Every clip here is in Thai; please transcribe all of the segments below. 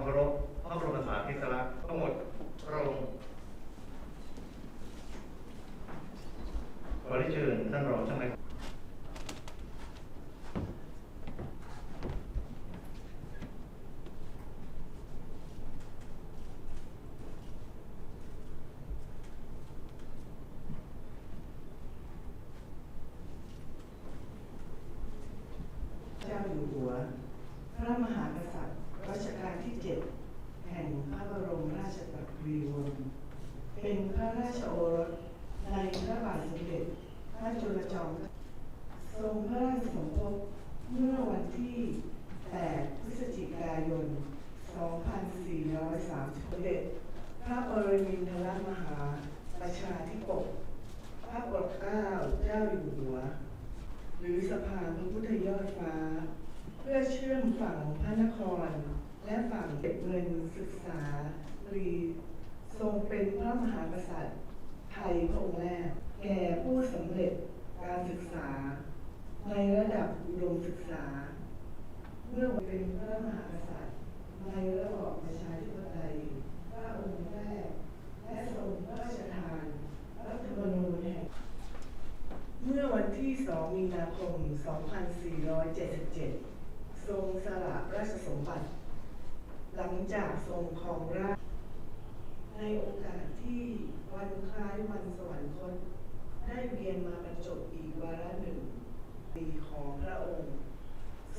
ความเคารพพระบรมสารีริลักษณ์ทั้หมดพระองค์ขอได้เชิญท่านรองช่างในเจ้าอยู่หัว พระมหาก เป็นพระราชโอรสในพระบาทสมเด็จพระจุลจอมทรงพระราชสมภพเมื่อวันที่ 8 พฤศจิกายน 2430เด็จพระปรมินทรมหาประชาธิปกพระปกเกล้าเจ้าอยู่หัว หรือสะพานพระพุทธยอดฟ้า เพื่อเชื่อมฝั่งพระนคร และฝั่งเก็บเงินศึกษาตรี เป็นพระมหากษัตริย์ ไทยพระองค์แรก แก่ผู้สำเร็จการศึกษา ในระดับอุดมศึกษา เมื่อเป็นพระมหากษัตริย์ ในระบอบประชาธิปไตยพระองค์แรกและทรงพระราชทานรัฐธรรมนูญแห่งเมื่อวันที่ 2 มีนาคม 2477 ทรงสละราชสมบัติ หลังจากทรงครองราชย์ในโอกาสที่วันคล้ายวันสวรร คต ได้เวียนมาบรรจบอีกวาระหนึ่งปีของพระองค์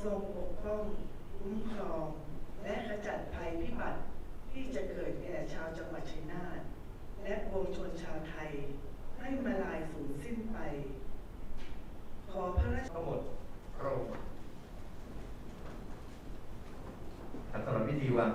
ทรงปกป้องคุ้มครอง และขจัดภัยพิบัติที่จะเกิดแก่ชาวจังหวัดชัยนาทและปวงชนชาวไทย ให้มาลายสูญสิ้นไป ขอพระราชทั้งหมดพระองค์สำหรับพิธีวาง